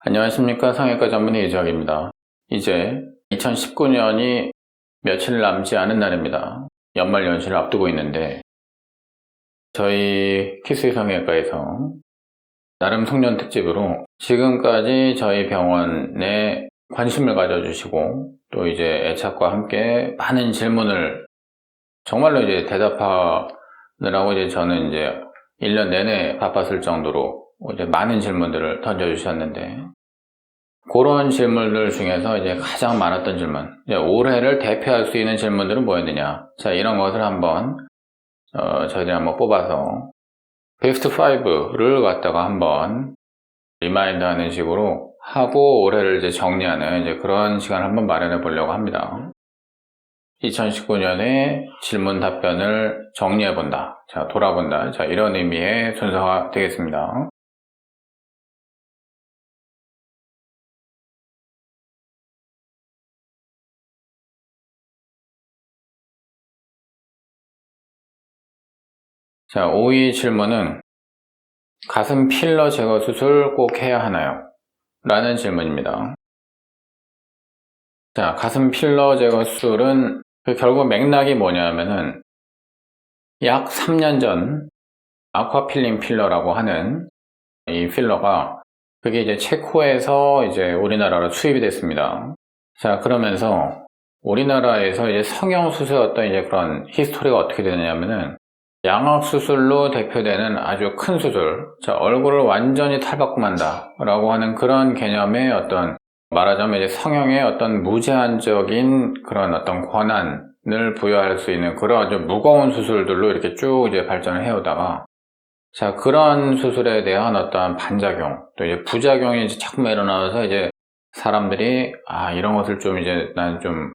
안녕하십니까 성형외과 전문의 이주학입니다. 이제 2019년이 며칠 남지 않은 날입니다. 연말 연시를 앞두고 있는데 저희 키스 성형외과에서 나름 송년 특집으로 지금까지 저희 병원에 관심을 가져주시고 또 이제 애착과 함께 많은 질문을 정말로 이제 대답하느라고 이제 저는 이제 1년 내내 바빴을 정도로 이제 많은 질문들을 던져주셨는데 그런 질문들 중에서 이제 가장 많았던 질문 올해를 대표할 수 있는 질문들은 뭐였느냐 자 이런 것을 한번 어, 저희들이 한번 뽑아서 베스트 5를 갖다가 한번 리마인드 하는 식으로 하고 올해를 이제 정리하는 이제 그런 시간을 한번 마련해 보려고 합니다. 2019년에 질문 답변을 정리해 본다. 자, 돌아본다. 자, 이런 의미의 순서가 되겠습니다. 자, 5위 질문은 가슴 필러 제거 수술 꼭 해야 하나요? 라는 질문입니다. 자, 가슴 필러 제거 수술은 그 결국 맥락이 뭐냐면은 약 3년 전 아쿠아필링 필러라고 하는 이 필러가 그게 이제 체코에서 이제 우리나라로 수입이 됐습니다. 자, 그러면서 우리나라에서 이제 성형 수술 어떤 이제 그런 히스토리가 어떻게 되느냐면은 양악 수술로 대표되는 아주 큰 수술, 자, 얼굴을 완전히 탈바꿈한다 라고 하는 그런 개념의 어떤 말하자면 이제 성형의 어떤 무제한적인 그런 어떤 권한을 부여할 수 있는 그런 아주 무거운 수술들로 이렇게 쭉 이제 발전을 해오다가 자, 그런 수술에 대한 어떤 반작용, 또 이제 부작용이 이제 자꾸 일어나서 이제 사람들이 아, 이런 것을 좀 이제 난 좀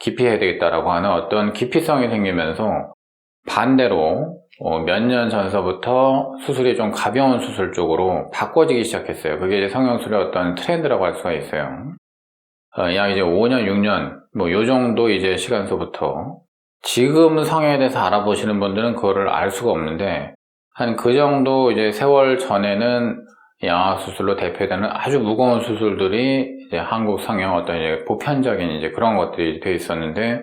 기피해야 되겠다라고 하는 어떤 기피성이 생기면서 반대로 어, 몇 년 전서부터 수술이 좀 가벼운 수술 쪽으로 바꿔지기 시작했어요. 그게 이제 성형술의 어떤 트렌드라고 할 수가 있어요. 어, 약 이제 5년, 6년, 뭐 요 정도 이제 시간서부터 지금 성형에 대해서 알아보시는 분들은 그거를 알 수가 없는데 한 그 정도 이제 세월 전에는 양악 수술로 대표되는 아주 무거운 수술들이 이제 한국 성형 어떤 이제 보편적인 이제 그런 것들이 돼 있었는데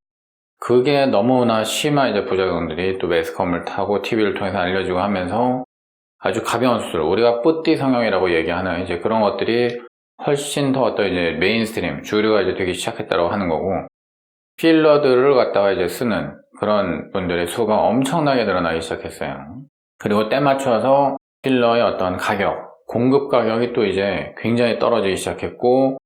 그게 너무나 심한 이제 부작용들이 또 매스컴을 타고 TV를 통해서 알려지고 하면서 아주 가벼운 수술, 우리가 뿌띠 성형이라고 얘기하는 이제 그런 것들이 훨씬 더 어떤 이제 메인스트림, 주류가 이제 되기 시작했다고 하는 거고, 필러들을 갖다가 이제 쓰는 그런 분들의 수가 엄청나게 늘어나기 시작했어요. 그리고 때 맞춰서 필러의 어떤 가격, 공급 가격이 또 이제 굉장히 떨어지기 시작했고,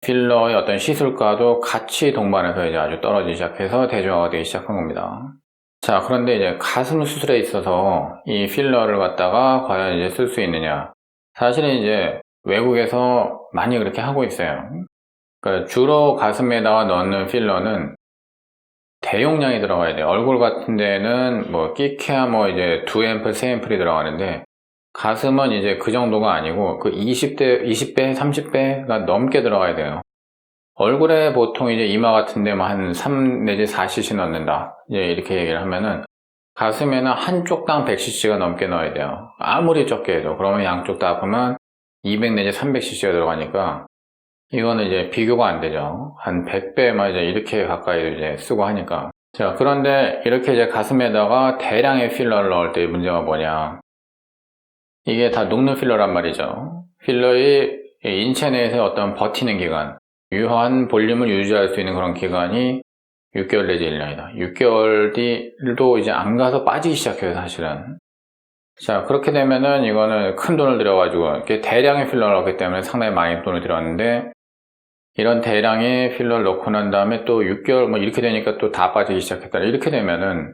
필러의 어떤 시술가도 같이 동반해서 이제 아주 떨어지기 시작해서 대중화가 되기 시작한 겁니다. 자, 그런데 이제 가슴 수술에 있어서 이 필러를 갖다가 과연 이제 쓸 수 있느냐. 사실은 이제 외국에서 많이 그렇게 하고 있어요. 그러니까 주로 가슴에다가 넣는 필러는 대용량이 들어가야 돼요. 얼굴 같은 데는 뭐 끼케야 뭐 이제 2앰플, 3앰플이 들어가는데 가슴은 이제 그 정도가 아니고 그 20대, 20배, 30배가 넘게 들어가야 돼요. 얼굴에 보통 이제 이마 같은 데만 한3 내지 4cc 넣는다. 이제 이렇게 얘기를 하면은 가슴에는 한쪽당 100cc가 넘게 넣어야 돼요. 아무리 적게 해도. 그러면 양쪽 다 아프면 200 내지 300cc가 들어가니까 이거는 이제 비교가 안 되죠. 한 100배만 이제 이렇게 가까이 이제 쓰고 하니까. 자, 그런데 이렇게 이제 가슴에다가 대량의 필러를 넣을 때 문제가 뭐냐. 이게 다 녹는 필러란 말이죠. 필러의 인체 내에서 어떤 버티는 기간, 유한 볼륨을 유지할 수 있는 그런 기간이 6개월 내지 1년이다. 6개월 뒤도 이제 안 가서 빠지기 시작해요, 사실은. 자, 그렇게 되면은 이거는 큰 돈을 들여가지고, 이렇게 대량의 필러를 넣기 때문에 상당히 많이 돈을 들였는데, 이런 대량의 필러를 넣고 난 다음에 또 6개월 뭐 이렇게 되니까 또 다 빠지기 시작했다. 이렇게 되면은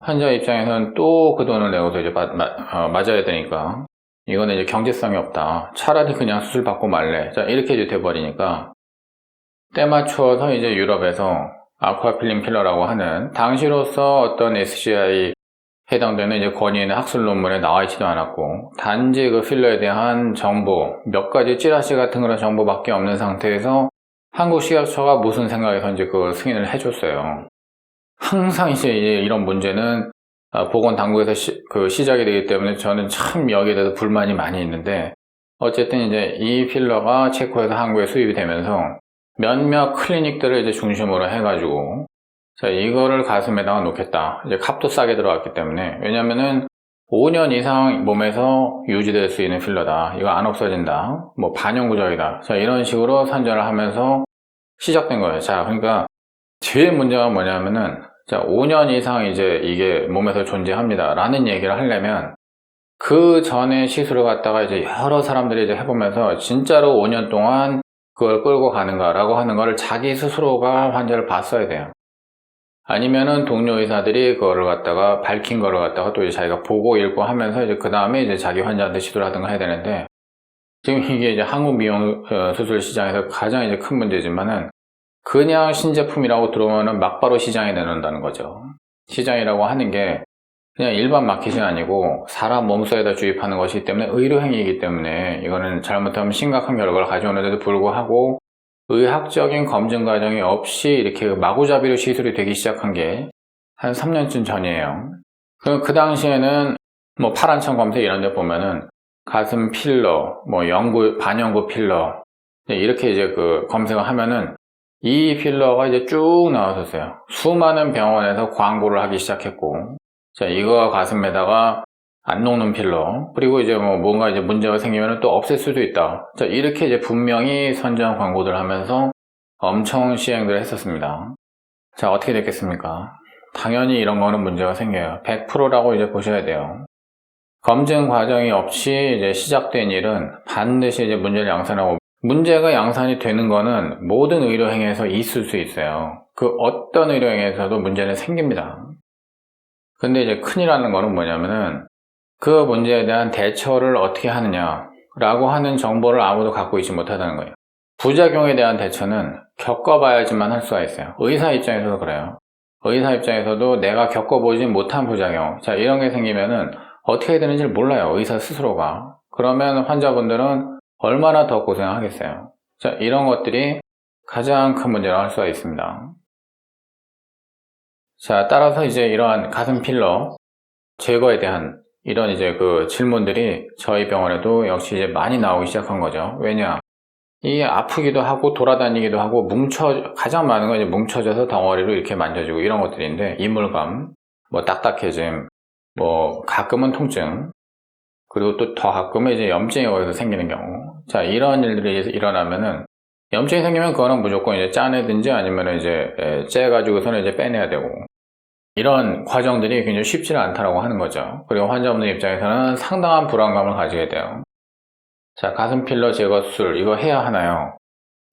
환자 입장에서는 또 그 돈을 내고서 이제 맞, 어, 맞아야 되니까 이거는 이제 경제성이 없다. 차라리 그냥 수술 받고 말래. 자 이렇게 이제 돼버리니까 때 맞추어서 이제 유럽에서 아쿠아필링 필러라고 하는 당시로서 어떤 SCI 해당되는 이제 권위 있는 학술 논문에 나와 있지도 않았고 단지 그 필러에 대한 정보 몇 가지 찌라시 같은 그런 정보밖에 없는 상태에서 한국 식약처가 무슨 생각에서 이제 그걸 승인을 해줬어요. 항상 이제 이런 문제는 보건 당국에서 시, 그 시작이 되기 때문에 저는 참 여기에 대해서 불만이 많이 있는데 어쨌든 이제 이 필러가 체코에서 한국에 수입이 되면서 몇몇 클리닉들을 이제 중심으로 해가지고 자 이거를 가슴에다가 놓겠다. 이제 값도 싸게 들어갔기 때문에 왜냐면은 5년 이상 몸에서 유지될 수 있는 필러다. 이거 안 없어진다. 뭐 반영구적이다. 자 이런 식으로 선전을 하면서 시작된 거예요. 자 그러니까 제일 문제가 뭐냐면은 자 5년 이상 이제 이게 몸에서 존재합니다. 라는 얘기를 하려면 그 전에 시술을 갖다가 이제 여러 사람들이 이제 해보면서 진짜로 5년 동안 그걸 끌고 가는가라고 하는 거를 자기 스스로가 환자를 봤어야 돼요. 아니면은 동료 의사들이 그거를 갖다가 밝힌 거를 갖다가 또 이제 자기가 보고 읽고 하면서 이제 그 다음에 이제 자기 환자한테 시도를 하든가 해야 되는데 지금 이게 이제 한국 미용 어, 수술 시장에서 가장 이제 큰 문제지만은 그냥 신제품이라고 들어오면은 막바로 시장에 내놓는다는 거죠. 시장이라고 하는 게 그냥 일반 마켓이 아니고 사람 몸속에다 주입하는 것이기 때문에 의료행위이기 때문에 이거는 잘못하면 심각한 결과를 가져오는데도 불구하고 의학적인 검증 과정이 없이 이렇게 마구잡이로 시술이 되기 시작한 게 한 3년쯤 전이에요. 그, 그 당시에는 뭐 파란천 검색 이런 데 보면은 가슴 필러, 뭐 연구, 반연구 필러 이렇게 이제 그 검색을 하면은 이 필러가 이제 쭉 나왔었어요. 수많은 병원에서 광고를 하기 시작했고 자, 이거 가슴에다가 안 녹는 필러. 그리고 이제 뭐 뭔가 이제 문제가 생기면 또 없앨 수도 있다. 자, 이렇게 이제 분명히 선전 광고들 하면서 엄청 시행들 했었습니다. 자, 어떻게 됐겠습니까? 당연히 이런 거는 문제가 생겨요. 100%라고 이제 보셔야 돼요. 검증 과정이 없이 이제 시작된 일은 반드시 이제 문제를 양산하고 문제가 양산이 되는 거는 모든 의료행위에서 있을 수 있어요. 그 어떤 의료행위에서도 문제는 생깁니다. 근데 이제 큰일 나는 거는 뭐냐면은 그 문제에 대한 대처를 어떻게 하느냐라고 하는 정보를 아무도 갖고 있지 못하다는 거예요. 부작용에 대한 대처는 겪어봐야지만 할 수가 있어요. 의사 입장에서도 그래요. 의사 입장에서도 내가 겪어보지 못한 부작용, 자, 이런 게 생기면은 어떻게 해야 되는지 몰라요. 의사 스스로가. 그러면 환자분들은 얼마나 더 고생하겠어요. 자, 이런 것들이 가장 큰 문제라고 할 수가 있습니다. 자, 따라서 이제 이러한 가슴 필러 제거에 대한 이런 이제 그 질문들이 저희 병원에도 역시 이제 많이 나오기 시작한 거죠. 왜냐? 이게 아프기도 하고 돌아다니기도 하고 뭉쳐 가장 많은 건 이제 뭉쳐져서 덩어리로 이렇게 만져지고 이런 것들인데 이물감, 뭐 딱딱해짐, 뭐 가끔은 통증, 그리고 또 더 가끔은 이제 염증이 거기서 생기는 경우. 자 이런 일들이 일어나면은 염증이 생기면 그거는 무조건 이제 짜내든지 아니면 이제 째 가지고서는 이제 빼내야 되고 이런 과정들이 굉장히 쉽지는 않다라고 하는 거죠. 그리고 환자분들 입장에서는 상당한 불안감을 가지게 돼요. 자, 가슴 필러 제거 수술 이거 해야 하나요?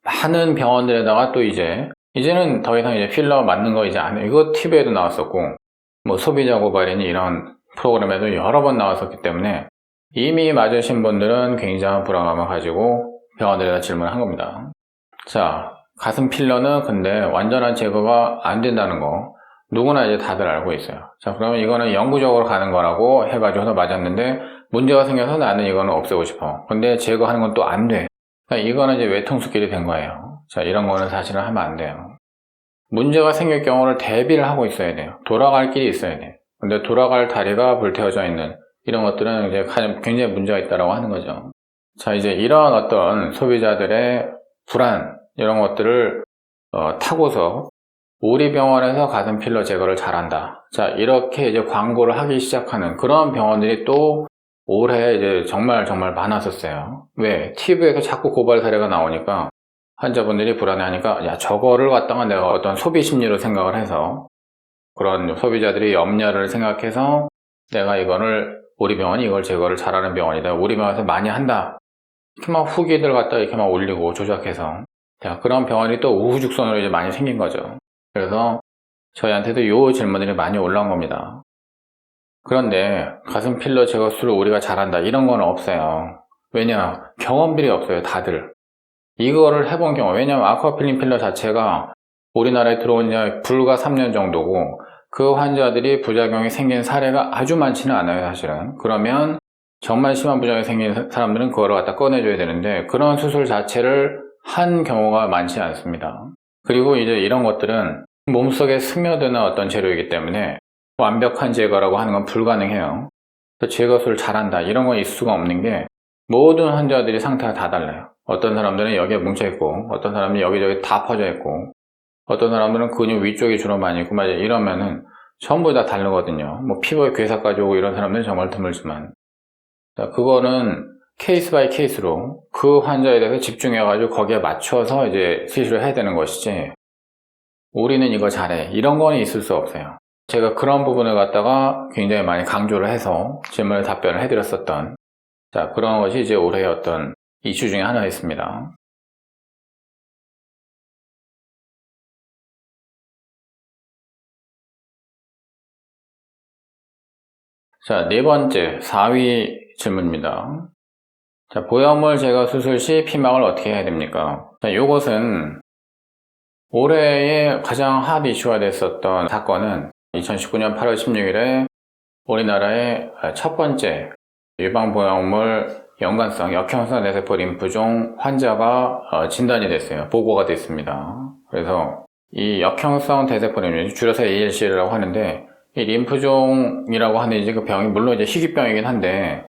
많은 병원들에다가 또 이제 이제는 더 이상 이제 필러 맞는 거 이제 안 해. 이거 TV에도 나왔었고 뭐 소비자 고발이니 이런 프로그램에도 여러 번 나왔었기 때문에 이미 맞으신 분들은 굉장한 불안감을 가지고 병원들에다 질문을 한 겁니다. 자, 가슴 필러는 근데 완전한 제거가 안 된다는 거 누구나 이제 다들 알고 있어요. 자, 그러면 이거는 영구적으로 가는 거라고 해가지고 맞았는데 문제가 생겨서 나는 이거는 없애고 싶어. 근데 제거하는 건 또 안 돼. 이거는 이제 외통수길이 된 거예요. 자, 이런 거는 사실은 하면 안 돼요. 문제가 생길 경우를 대비를 하고 있어야 돼요. 돌아갈 길이 있어야 돼요. 근데 돌아갈 다리가 불태워져 있는 이런 것들은 이제 굉장히 문제가 있다고 하는 거죠. 자, 이제 이런 어떤 소비자들의 불안, 이런 것들을 어, 타고서 우리 병원에서 가슴 필러 제거를 잘한다. 자, 이렇게 이제 광고를 하기 시작하는 그런 병원들이 또 올해 이제 정말 정말 많았었어요. 왜? TV에서 자꾸 고발 사례가 나오니까 환자분들이 불안해하니까 야 저거를 갖다가 내가 어떤 소비 심리로 생각을 해서 그런 소비자들이 염려를 생각해서 내가 이거를 우리 병원이 이걸 제거를 잘하는 병원이다. 우리 병원에서 많이 한다. 이렇게 막 후기들 갖다 이렇게 막 올리고 조작해서 자, 그런 병원이 또 우후죽순으로 이제 많이 생긴 거죠. 그래서 저희한테도 이 질문들이 많이 올라온 겁니다. 그런데 가슴 필러 제거 수를 우리가 잘한다 이런 건 없어요. 왜냐 경험들이 없어요 다들. 이거를 해본 경우 왜냐면 아쿠아필링 필러 자체가 우리나라에 들어온 지 불과 3년 정도고 그 환자들이 부작용이 생긴 사례가 아주 많지는 않아요 사실은. 그러면 정말 심한 부작용이 생긴 사람들은 그거를 갖다 꺼내줘야 되는데 그런 수술 자체를 한 경우가 많지 않습니다. 그리고 이제 이런 것들은 몸속에 스며드는 어떤 재료이기 때문에 완벽한 제거라고 하는 건 불가능해요. 제거술을 잘한다 이런 건 있을 수가 없는 게 모든 환자들이 상태가 다 달라요. 어떤 사람들은 여기에 뭉쳐있고, 어떤 사람들은 여기저기 다 퍼져있고, 어떤 사람들은 근육 위쪽에 주로 많이 있고, 맞아 이러면은 전부 다 다르거든요. 뭐 피부에 괴사까지 오고 이런 사람들은 정말 드물지만. 자, 그거는 케이스 바이 케이스로 그 환자에 대해서 집중해가지고 거기에 맞춰서 이제 시술을 해야 되는 것이지, 우리는 이거 잘해. 이런 거는 있을 수 없어요. 제가 그런 부분을 갖다가 굉장히 많이 강조를 해서 질문에 답변을 해드렸었던 자 그런 것이 이제 올해의 어떤 이슈 중에 하나였습니다. 자, 네 번째, 4위 질문입니다. 자, 보형물 제거 수술 시 피막을 어떻게 해야 됩니까? 자, 요것은 올해의 가장 핫 이슈가 됐었던 사건은 2019년 8월 16일에 우리나라의 첫 번째 유방보형물 연관성 역형성 뇌세포 림프종 환자가 어, 진단이 됐어요. 보고가 됐습니다. 그래서 이 역형성 대세포 림프 줄여서 ALC라고 하는데 이 림프종이라고 하는 이제 그 병이 물론 이제 희귀병이긴 한데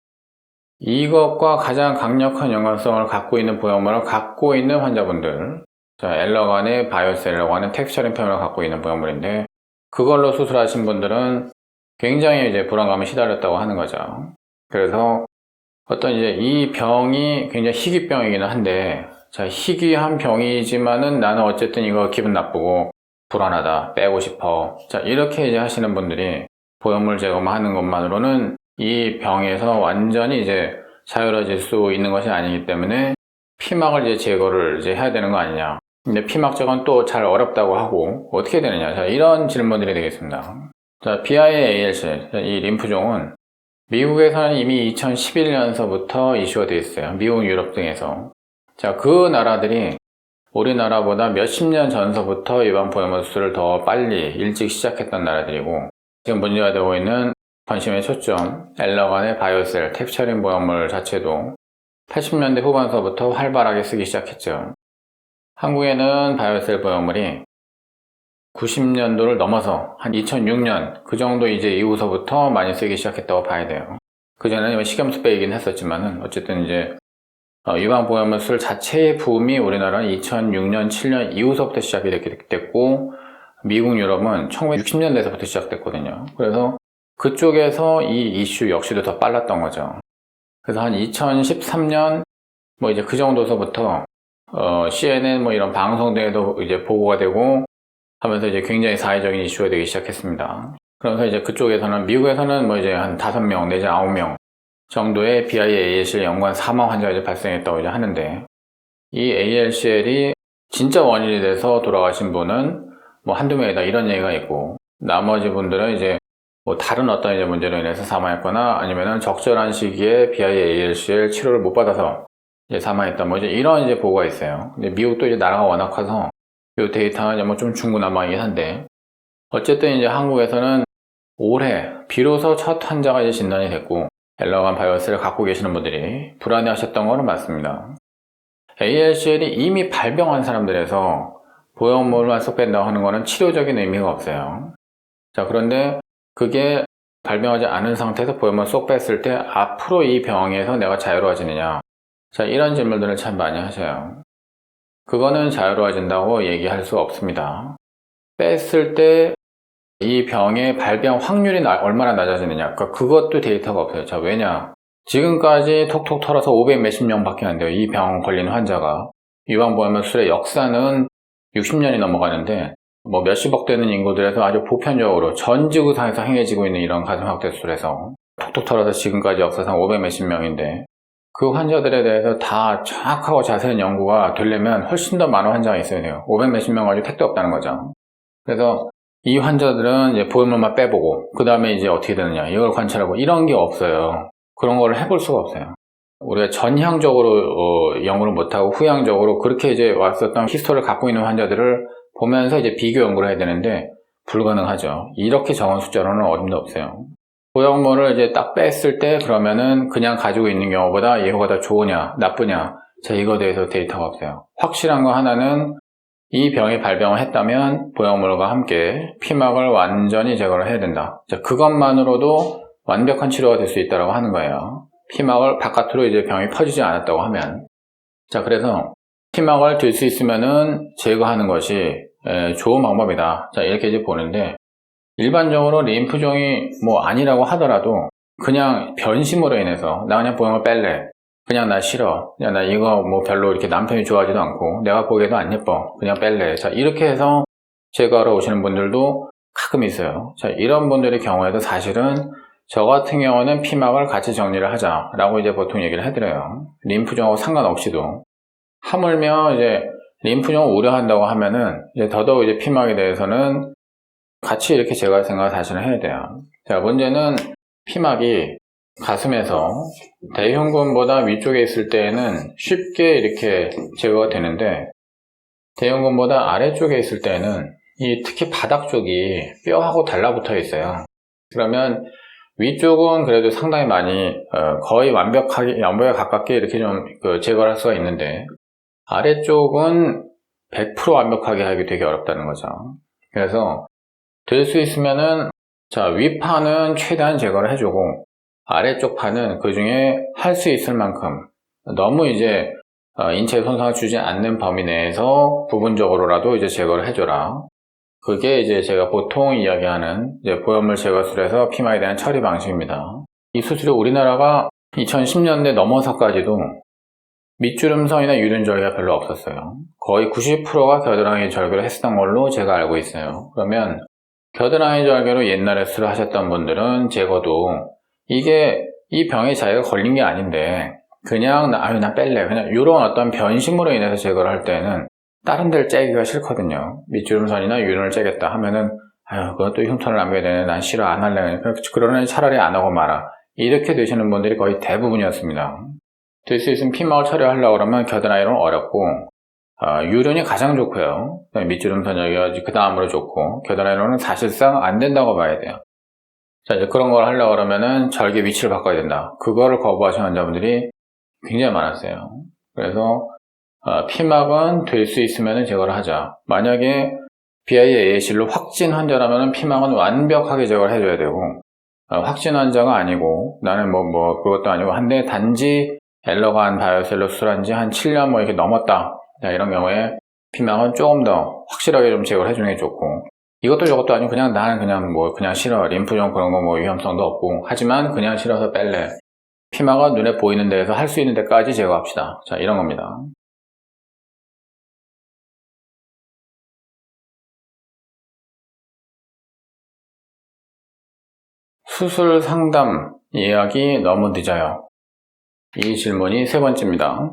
이것과 가장 강력한 연관성을 갖고 있는 보형물을 갖고 있는 환자분들 자, 엘러간의 바이오셀이라고 하는 텍스처링 표현을 갖고 있는 보형물인데 그걸로 수술하신 분들은 굉장히 이제 불안감에 시달렸다고 하는 거죠. 그래서 어떤 이제 이 병이 굉장히 희귀병이기는 한데 자, 희귀한 병이지만은 나는 어쨌든 이거 기분 나쁘고 불안하다, 빼고 싶어. 자, 이렇게 이제 하시는 분들이 보형물 제거만 하는 것만으로는 이 병에서 완전히 이제 자유로워질 수 있는 것이 아니기 때문에 피막을 이제 제거를 이제 해야 되는 거 아니냐. 근데 피막 제거는 또 잘 어렵다고 하고 어떻게 되느냐. 자, 이런 질문들이 되겠습니다. 자, BIALC, 이 림프종은 미국에서는 이미 2011년서부터 이슈가 되어 있어요. 미국, 유럽 등에서. 자, 그 나라들이 우리나라보다 몇십 년 전서부터 예방 보험물 수술을 더 빨리 일찍 시작했던 나라들이고 지금 문제가 되고 있는 관심의 초점, 엘러간의 바이오셀, 텍스처링 보형물 자체도 80년대 후반서부터 활발하게 쓰기 시작했죠. 한국에는 바이오셀 보형물이 90년도를 넘어서 한 2006년 그 정도 이제 이후서부터 많이 쓰기 시작했다고 봐야 돼요. 그전에는 식염수 빼이긴 했었지만은 어쨌든 이제 어, 유방보험술 자체의 붐이 우리나라는 2006년, 7년 이후서부터 시작이 됐고 미국, 유럽은 1960년대에서부터 시작됐거든요. 그래서 그쪽에서 이 이슈 역시도 더 빨랐던 거죠. 그래서 한 2013년 뭐 이제 그 정도서부터 어, CNN 뭐 이런 방송 등에도 이제 보고가 되고 하면서 이제 굉장히 사회적인 이슈가 되기 시작했습니다. 그래서 이제 그쪽에서는 미국에서는 뭐 이제 한 5명 내지 9명 정도의 BIALCL 연관 사망 환자가 발생했다고 이제 하는데 이 ALCL이 진짜 원인이 돼서 돌아가신 분은 뭐 한두 명이다 이런 얘기가 있고 나머지 분들은 이제 뭐 다른 어떤 이제 문제로 인해서 사망했거나 아니면은 적절한 시기에 BIALCL 치료를 못 받아서 이제 사망했다 뭐 이제 이런 이제 보고가 있어요. 근데 미국도 이제 나라가 워낙 커서 이 데이터는 뭐좀 중구난방이긴 한데 어쨌든 이제 한국에서는 올해 비로소 첫 환자가 이제 진단이 됐고 엘러간 바이오스를 갖고 계시는 분들이 불안해 하셨던 거는 맞습니다. ALCL이 이미 발병한 사람들에서 보형물만 쏙 뺀다고 하는 거는 치료적인 의미가 없어요. 자, 그런데 그게 발병하지 않은 상태에서 보형물 쏙 뺐을 때 앞으로 이 병에서 내가 자유로워지느냐. 자, 이런 질문들을 참 많이 하셔요. 그거는 자유로워진다고 얘기할 수 없습니다. 뺐을 때 이 병의 발병 확률이 나, 얼마나 낮아지느냐. 그러니까 그것도 데이터가 없어요. 자, 왜냐. 지금까지 톡톡 털어서 500 몇십 명밖에 안 돼요. 이 병 걸린 환자가. 유방보험술의 역사는 60년이 넘어가는데 뭐 몇십억 되는 인구들에서 아주 보편적으로 전 지구상에서 행해지고 있는 이런 가슴확대술에서 톡톡 털어서 지금까지 역사상 500 몇십 명인데 그 환자들에 대해서 다 정확하고 자세한 연구가 되려면 훨씬 더 많은 환자가 있어야 돼요. 500 몇십 명 가지고 택도 없다는 거죠. 그래서 이 환자들은 이제 보험물만 빼보고 그 다음에 이제 어떻게 되느냐 이걸 관찰하고 이런 게 없어요. 그런 거를 해볼 수가 없어요. 우리가 전향적으로 어, 연구를 못하고 후향적으로 그렇게 이제 왔었던 히스토리를 갖고 있는 환자들을 보면서 이제 비교 연구를 해야 되는데 불가능하죠. 이렇게 적은 숫자로는 어림도 없어요. 보형물을 이제 딱 뺐을 때 그러면은 그냥 가지고 있는 경우보다 예후가 더 좋으냐 나쁘냐 자 이거에 대해서 데이터가 없어요. 확실한 거 하나는 이 병이 발병을 했다면 보형물과 함께 피막을 완전히 제거를 해야 된다. 자, 그것만으로도 완벽한 치료가 될 수 있다고 하는 거예요. 피막을 바깥으로 이제 병이 퍼지지 않았다고 하면 자 그래서 피막을 들 수 있으면은 제거하는 것이 에, 좋은 방법이다. 자 이렇게 이제 보는데 일반적으로 림프종이 뭐 아니라고 하더라도 그냥 변심으로 인해서 나 그냥 보형을 뺄래. 그냥 나 싫어. 그냥 나 이거 뭐 별로 이렇게 남편이 좋아하지도 않고 내가 보기에도 안 예뻐. 그냥 뺄래. 자 이렇게 해서 제거하러 오시는 분들도 가끔 있어요. 자 이런 분들의 경우에도 사실은 저 같은 경우는 피막을 같이 정리를 하자라고 이제 보통 얘기를 해드려요. 림프종하고 상관없이도 하물며 이제 림프종을 우려한다고 하면은 이제 더더욱 이제 피막에 대해서는 같이 이렇게 제거할 생각을 사실은 해야 돼요. 자 문제는 피막이 가슴에서 대흉근보다 위쪽에 있을 때에는 쉽게 이렇게 제거가 되는데 대흉근보다 아래쪽에 있을 때는 이 특히 바닥 쪽이 뼈하고 달라붙어 있어요. 그러면 위쪽은 그래도 상당히 많이 어, 거의 완벽하게 완벽에 가깝게 이렇게 좀 그 제거를 할 수가 있는데 아래쪽은 100% 완벽하게 하기 되게 어렵다는 거죠. 그래서 될 수 있으면은 자 위판은 최대한 제거를 해주고 아래쪽 판은 그 중에 할 수 있을 만큼 너무 이제 어, 인체에 손상을 주지 않는 범위 내에서 부분적으로라도 이제 제거를 해줘라. 그게 이제 제가 보통 이야기하는 이제 보형물 제거술에서 피막에 대한 처리 방식입니다. 이 수술이 우리나라가 2010년대 넘어서까지도 밑주름선이나 유륜 절개가 별로 없었어요. 거의 90%가 겨드랑이 절개를 했었던 걸로 제가 알고 있어요. 그러면 겨드랑이 절개로 옛날에 수술을 하셨던 분들은 제거도 이게 이 병에 자기가 걸린 게 아닌데 그냥 나, 아유 나 뺄래 그냥 이런 어떤 변심으로 인해서 제거를 할 때는 다른 데를 째기가 싫거든요. 밑주름선이나 유륜을 째겠다 하면은 아유 그것도 흉터를 남겨야 되네 난 싫어 안 할래 그러면 차라리 안 하고 말아 이렇게 되시는 분들이 거의 대부분이었습니다. 될 수 있으면 피막을 처리하려고 그러면 겨드랑이는 어렵고 어, 유륜이 가장 좋고요. 밑주름선 여기가 그 다음으로 좋고 겨드랑이로는 사실상 안 된다고 봐야 돼요. 자 이제 그런 걸 하려고 그러면은 절개 위치를 바꿔야 된다. 그거를 거부하시는 환자분들이 굉장히 많았어요. 그래서 어, 피막은 될 수 있으면 제거를 하자. 만약에 BIA실로 확진 환자라면 피막은 완벽하게 제거를 해줘야 되고 어, 확진 환자가 아니고 나는 뭐뭐 그것도 아니고 한데 단지 엘러간 바이오셀로 수술한 지 한 7년 뭐 이렇게 넘었다. 자, 이런 경우에 피막은 조금 더 확실하게 좀 제거를 해주는 게 좋고 이것도 저것도 아니고 그냥 나는 그냥 뭐 그냥 싫어 림프종 그런 거 뭐 위험성도 없고 하지만 그냥 싫어서 뺄래 피막은 눈에 보이는 데에서 할 수 있는 데까지 제거합시다. 자 이런 겁니다. 수술 상담 예약이 너무 늦어요. 이 질문이 세 번째입니다.